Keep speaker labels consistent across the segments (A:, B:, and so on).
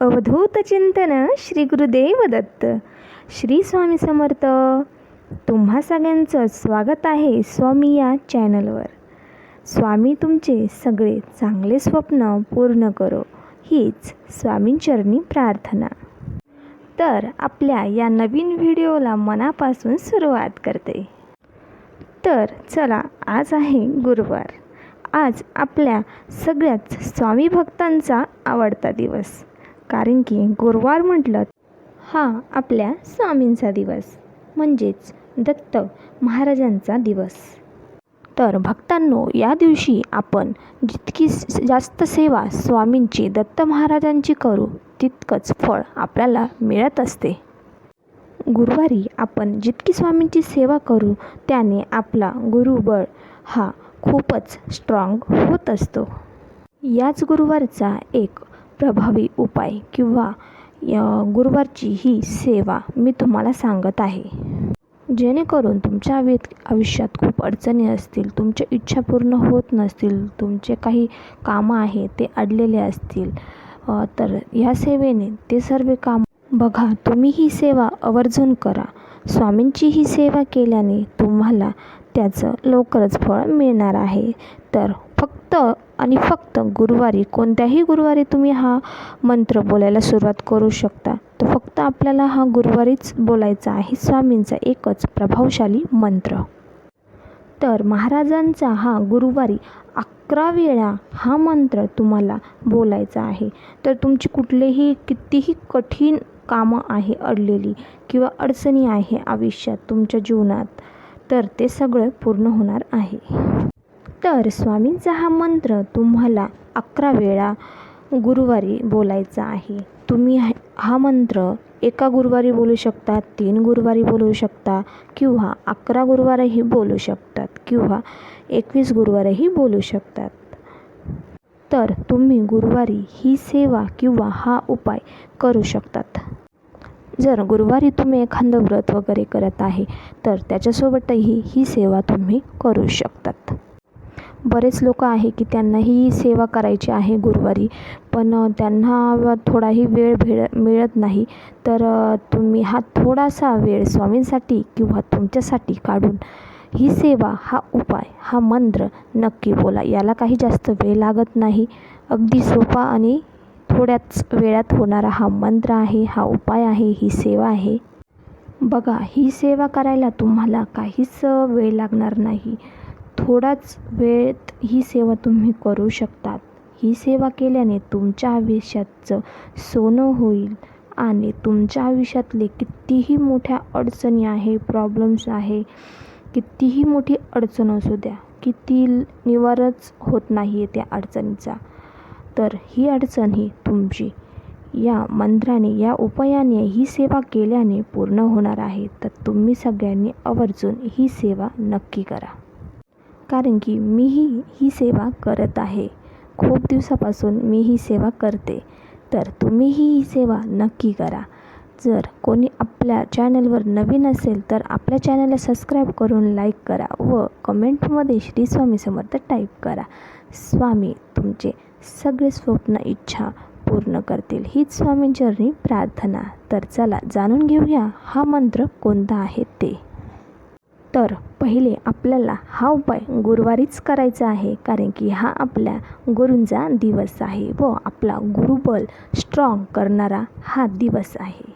A: अवधूत चिंतन श्री गुरुदेव दत्त. श्री स्वामी समर्थ. तुम्हा सगळ्यांचं स्वागत आहे स्वामी या चॅनलवर. स्वामी तुमचे सगळे चांगले स्वप्न पूर्ण करो हीच स्वामींचरणी प्रार्थना. तर आपल्या या नवीन व्हिडिओला मनापासून सुरुवात करते. तर चला आज आहे गुरुवार. आज आपल्या सगळ्याच स्वामी भक्तांचा आवडता दिवस. कारण की गुरुवार म्हटलं हा आपल्या स्वामींचा दिवस म्हणजेच दत्त महाराजांचा दिवस. तर भक्तांनो या दिवशी आपण जितकी जास्त सेवा स्वामींची दत्त महाराजांची करू तितकंच फळ आपल्याला मिळत असते. गुरुवारी आपण जितकी स्वामींची सेवा करू त्याने आपला गुरुबळ हा खूपच स्ट्रॉंग होत असतो. याच गुरुवारचा एक प्रभावी उपाय किंवा गुरुवारची ही सेवा मी तुम्हाला सांगत आहे. जेणेकरून तुमच्या आयुष्यात आयुष्यात खूप अडचणी असतील तुमच्या इच्छा पूर्ण होत नसतील तुमचे काही कामं आहे ते अडलेले असतील तर ह्या सेवेने ते सर्व काम बघा. तुम्ही ही सेवा आवर्जून करा. स्वामींची ही सेवा केल्याने तुम्हाला त्याचं लवकरच फळ मिळणार आहे. तर फक्त आणि फक्त गुरुवारी कोणत्याही गुरुवारी तुम्ही हा मंत्र बोलायला सुरुवात करू शकता. तर फक्त आपल्याला हा गुरुवारीच बोलायचा आहे स्वामींचा एकच प्रभावशाली मंत्र. तर महाराजांचा हा गुरुवारी अकरा वेळा हा मंत्र तुम्हाला बोलायचा आहे. तर तुमची कुठलेही कितीही कठीण कामं आहे अडलेली किंवा अडचणी आहे आयुष्यात तुमच्या जीवनात तर ते सगळं पूर्ण होणार आहे. तर स्वामींचा हा मंत्र तुम्हाला अकरा वेळा गुरुवारी बोलायचा आहे. तुम्ही हा- हा मंत्र एका गुरुवारी बोलू शकता तीन गुरुवारी बोलू शकता किंवा अकरा गुरुवारही बोलू शकतात किंवा एकवीस गुरुवारही बोलू शकतात. तर तुम्ही गुरुवारी ही सेवा किंवा हा उपाय करू शकतात. जर गुरुवारी तुम्ही एखादं व्रत वगैरे करत आहे तर त्याच्यासोबतही ही सेवा तुम्ही करू शकतात. बरेच लोक आहे की त्यांना ही सेवा करायची आहे गुरुवारी पण त्यांना थोडाही वेळ भेळ मिळत नाही. तर तुम्ही हा थोडासा वेळ स्वामींसाठी किंवा तुमच्यासाठी काढून ही सेवा हा उपाय हा मंत्र नक्की बोला. याला काही जास्त वेळ लागत नाही. अगदी सोपा आणि थोड्याच वेळात होणारा हा मंत्र आहे हा उपाय आहे ही सेवा आहे. बघा ही सेवा करायला तुम्हाला काहीच वेळ लागणार नाही. थोडाच वेळेत ही सेवा तुम्ही करू शकतात. ही सेवा केल्याने तुमच्या आयुष्याचं सोनं होईल आणि तुमच्या आयुष्यातले कितीही मोठ्या अडचणी आहे प्रॉब्लेम्स आहे कितीही मोठी अडचण असू द्या किती निवारच होत नाही आहे त्या अडचणीचा. तर ही अडचण ही तुमची. या मंत्राने या उपायाने ही सेवा केल्याने पूर्ण होणार आहे. तर तुम्ही सगळ्यांनी आवर्जून ही सेवा नक्की करा. कारण की मीही ही सेवा करत आहे. खूप दिवसापासून मी ही सेवा करते. तर तुम्हीही ही सेवा नक्की करा. जर कोणी आपल्या चॅनलवर नवीन असेल तर आपल्या चॅनलला सबस्क्राईब करून लाईक करा व कमेंटमध्ये श्री स्वामी समर्थ टाईप करा. स्वामी तुमचे सगळे स्वप्न इच्छा पूर्ण करतील. हीच स्वामींचरणी प्रार्थना. तर चला जाणून घेऊया हा मंत्र कोणता आहे ते. तर पहिले आपल्याला हा उपाय गुरुवारीच करायचा आहे कारण की हा आपल्या गुरूंचा दिवस आहे व आपला गुरुबल स्ट्रॉंग करणारा हा दिवस आहे.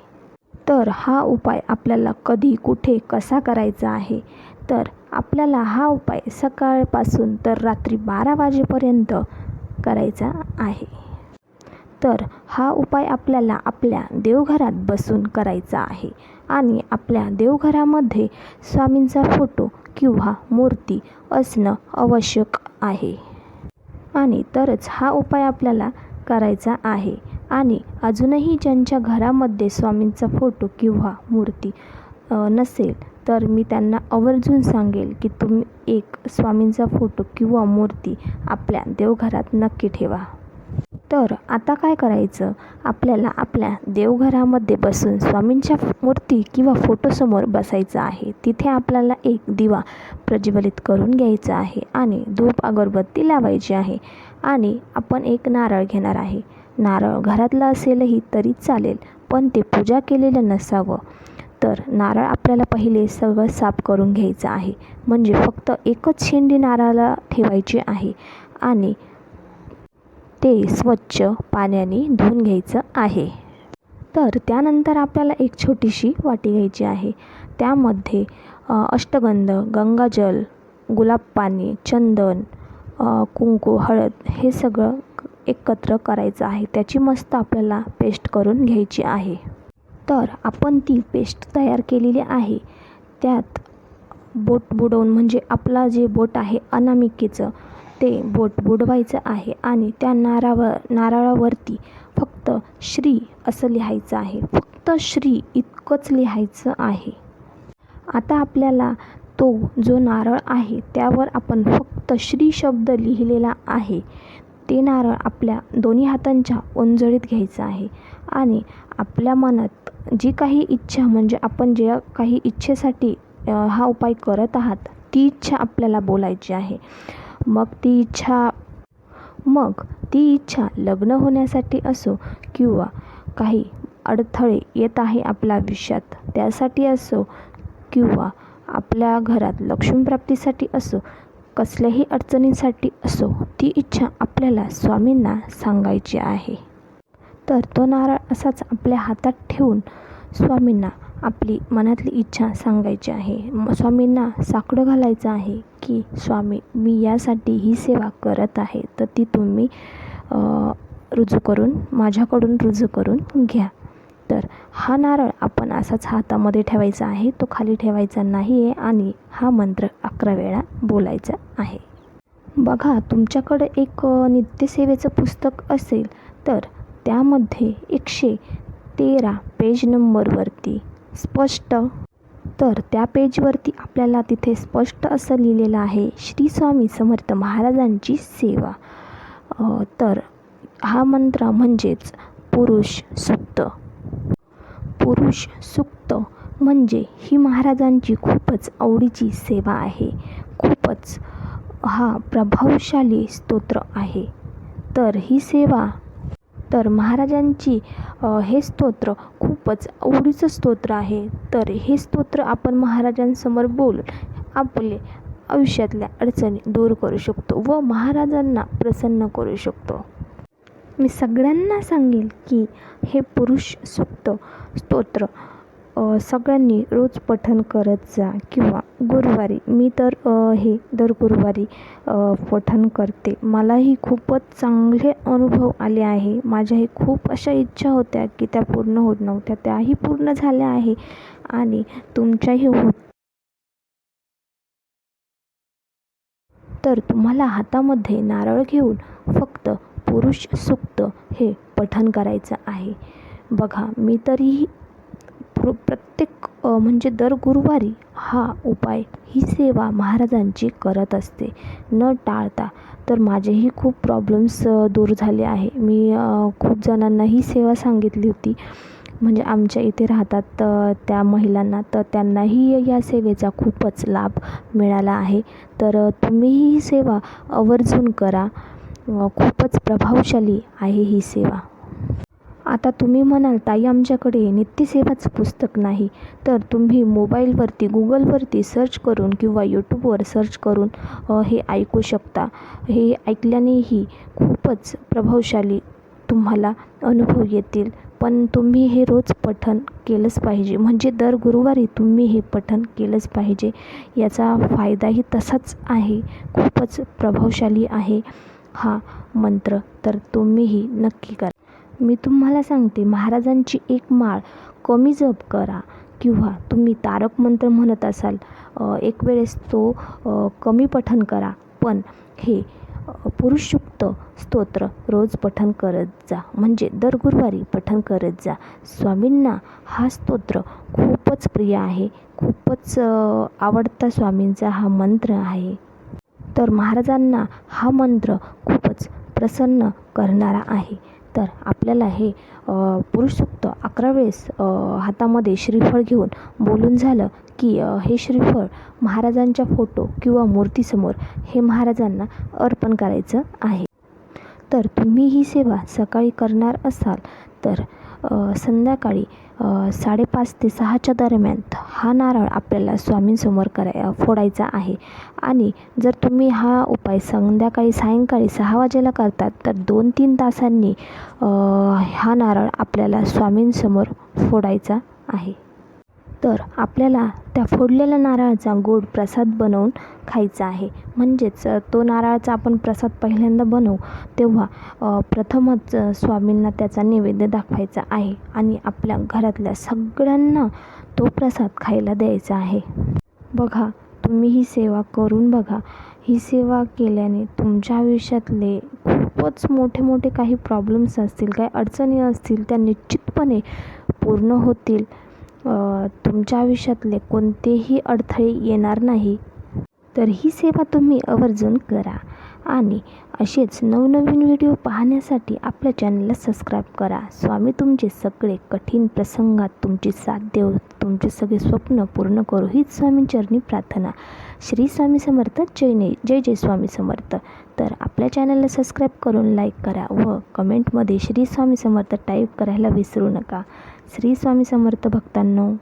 A: तर हा उपाय आपल्याला कधी कुठे कसा करायचा आहे? तर आपल्याला हा उपाय सकाळपासून तर रात्री बारा वाजेपर्यंत करायचा आहे. तर हा उपाय आपल्याला आपल्या देवघरात बसून करायचा आहे. आणि आपल्या देवघरामध्ये स्वामींचा फोटो किंवा मूर्ती असणं आवश्यक आहे. आणि तरच हा उपाय आपल्याला करायचा आहे. आणि अजूनही ज्यांच्या घरामध्ये स्वामींचा फोटो किंवा मूर्ती नसेल तर मी त्यांना आवर्जून सांगेल की तुम्ही एक स्वामींचा फोटो किंवा मूर्ती आपल्या देवघरात नक्की ठेवा. तर आता काय करायचं? आपल्याला आपल्या देवघरामध्ये बसून स्वामींच्या मूर्ती किंवा फोटोसमोर बसायचं आहे. तिथे आपल्याला एक दिवा प्रज्वलित करून घ्यायचा आहे आणि धूप अगरबत्ती लावायची आहे आणि आपण एक नारळ घेणार आहे. नारळ घरातलं असेलही तरी चालेल पण ते पूजा केलेलं नसावं. तर नारळ आपल्याला पहिले सगळं साफ करून घ्यायचं आहे. म्हणजे फक्त एकच शेंडी नारळाला ठेवायची आहे आणि ते स्वच्छ पाण्याने धुवून घ्यायचं आहे. तर त्यानंतर आपल्याला एक छोटीशी वाटी घ्यायची आहे. त्यामध्ये अष्टगंध गंगाजल गुलाब पाणी चंदन कुंकू हळद हे सगळं एकत्र करायचं आहे. त्याची मस्त आपल्याला पेस्ट करून घ्यायची आहे. तर आपण ती पेस्ट तयार केलेली आहे. त्यात बोट बुडवून म्हणजे आपला जे बोट आहे अनामिकेचं ते बोट बुडवायचं आहे आणि त्या नारळावर नारळावरती फक्त श्री असं लिहायचं आहे. फक्त श्री इतकंच लिहायचं आहे. आता आपल्याला तो जो नारळ आहे त्यावर आपण फक्त श्री शब्द लिहिलेला आहे. ते नारळ आपल्या दोन्ही हातांच्या ओंजळीत घ्यायचं आहे. आणि आपल्या मनात जी काही इच्छा म्हणजे आपण जे काही इच्छेसाठी हा उपाय करत आहात ती इच्छा आपल्याला बोलायची आहे. मग ती इच्छा मग ती इच्छा लग्न होण्यासाठी असो किंवा काही अडथळे येत आहे आपल्या आयुष्यात त्यासाठी असो किंवा आपल्या घरात लक्ष्मीप्राप्तीसाठी असो कसल्याही अडचणींसाठी असो ती इच्छा आपल्याला स्वामींना सांगायची आहे. तर तो नारळ असाच आपल्या हातात ठेवून स्वामींना आपली मनातली इच्छा सांगायची आहे. म- स्वामींना साकडं घालायचं आहे की स्वामी मी यासाठी ही सेवा करत आहे. तर ती तुम्ही रुजू करून माझ्याकडून रुजू करून घ्या. तर हा नारळ आपण असाच हातामध्ये ठेवायचा आहे. तो खाली ठेवायचा नाही आहे आणि हा मंत्र अकरा वेळा बोलायचा आहे. बघा तुमच्याकडं एक नित्यसेवेचं पुस्तक असेल तर त्यामध्ये एकशे तेरा पेज नंबरवरती स्पष्ट. तर त्या पेजवरती आपल्याला तिथे स्पष्ट असं लिहिलेलं आहे श्री स्वामी समर्थ महाराजांची सेवा. तर हा मंत्र म्हणजेच पुरुष सुक्त पुरुष सुक्त म्हणजे ही महाराजांची खूपच आवडीची सेवा आहे. खूपच हा प्रभावशाली स्तोत्र आहे. तर ही सेवा तर महाराजांची हे स्तोत्र खूपच आवडीचं स्तोत्र आहे. तर हे स्तोत्र आपण महाराजांसमोर बोलून आपले आयुष्यातल्या अडचणी दूर करू शकतो व महाराजांना प्रसन्न करू शकतो. मी सगळ्यांना सांगेल की हे पुरुष सुक्त स्तोत्र सगळ्यांनी रोज पठण करत जा किंवा गुरुवारी मी तर हे दर गुरुवारी पठण करते. मलाही खूपच चांगले अनुभव आले आहे. माझ्याही खूप अशा इच्छा होत्या की त्या पूर्ण होत नव्हत्या. त्याही पूर्ण झाल्या आहे आणि तुमच्याही होत तर तुम्हाला हातामध्ये नारळ घेऊन फक्त पुरुष सुक्त हे पठण करायचं आहे. बघा मी तरीही प्र प्रत्येक म्हणजे दर गुरुवारी हा उपाय ही सेवा महाराजांची करत असते. न टाळता तर माझेही खूप प्रॉब्लेम्स दूर झाले आहे. मी खूप जणांना ही सेवा सांगितली होती. म्हणजे आमच्या इथे राहतात त्या महिलांना तर त्यांनाही या सेवेचा खूपच लाभ मिळाला आहे. तर तुम्हीही ही सेवा आवर्जून करा. खूपच प्रभावशाली आहे ही सेवा. आता तुम्ही म्हणाल ताई आमच्याकडे नित्यसेवाचं पुस्तक नाही. तर तुम्ही मोबाईलवरती गुगलवरती सर्च करून किंवा यूट्यूबवर सर्च करून हे ऐकू शकता. हे ऐकल्यानेही खूपच प्रभावशाली तुम्हाला अनुभव येतील. पण तुम्ही हे रोज पठन केलंच पाहिजे. म्हणजे दर गुरुवारी तुम्ही हे पठन केलंच पाहिजे. याचा फायदाही तसाच आहे. खूपच प्रभावशाली आहे हा मंत्र. तर तुम्हीही नक्की करा. मी तुम्हाला सांगते महाराजांची एक माळ कमी जप करा किंवा तुम्ही तारक मंत्र म्हणत असाल एक वेळेस तो कमी पठण करा. पण हे पुरुषयुक्त स्तोत्र रोज पठण करत जा. म्हणजे दर गुरुवारी पठण करत जा. स्वामींना हा स्तोत्र खूपच प्रिय आहे. खूपच आवडता स्वामींचा हा मंत्र आहे. तर महाराजांना हा मंत्र खूपच प्रसन्न करणारा आहे. तर आपल्याला हे अ, पुरुषसुक्त अकरा वेळेस हातामध्ये श्रीफळ घेऊन बोलून झालं की हे श्रीफळ महाराजांच्या फोटो किंवा मूर्तीसमोर हे महाराजांना अर्पण करायचं आहे. तर तुम्ही ही सेवा सकाळी करणार असाल तर संध्याकाळी साडेपाच ते सहाच्या दरम्यान हा नारळ आपल्याला स्वामींसमोर कराय फोडायचा आहे. आणि जर तुम्ही हा उपाय संध्याकाळी सायंकाळी सहा वाजेला करतात तर दोन तीन तासांनी हा नारळ आपल्याला स्वामींसमोर फोडायचा आहे. तर आपल्याला त्या फोडलेल्या नारळाचा गोड प्रसाद बनवून खायचा आहे. म्हणजेच तो नारळाचा आपण प्रसाद पहिल्यांदा बनवू तेव्हा प्रथमच स्वामींना त्याचा नैवेद्य दाखवायचा आहे आणि आपल्या घरातल्या सगळ्यांना तो प्रसाद खायला द्यायचा आहे. बघा तुम्ही ही सेवा करून बघा. ही सेवा केल्याने तुमच्या आयुष्यातले खूपच मोठे मोठे काही प्रॉब्लेम्स असतील काही अडचणी असतील त्या निश्चितपणे पूर्ण होतील. तुमच्या आयुष्यातले कोणतेही अडथळे येणार नाही. तर ही सेवा तुम्ही आवर्जून करा आणि असेच नवनवीन व्हिडिओ पाहण्यासाठी आपल्या चॅनलला सबस्क्राईब करा. स्वामी तुमचे सगळे कठीण प्रसंगात तुमची साथ देव तुमचे सगळे स्वप्न पूर्ण करू हीच स्वामींचरणी प्रार्थना. श्री स्वामी समर्थ जय ने जय जय स्वामी समर्थ. तर आपल्या चॅनलला सबस्क्राईब करून लाईक करा व कमेंटमध्ये श्री स्वामी समर्थ टाईप करायला विसरू नका. श्री स्वामी समर्थ भक्तांनो.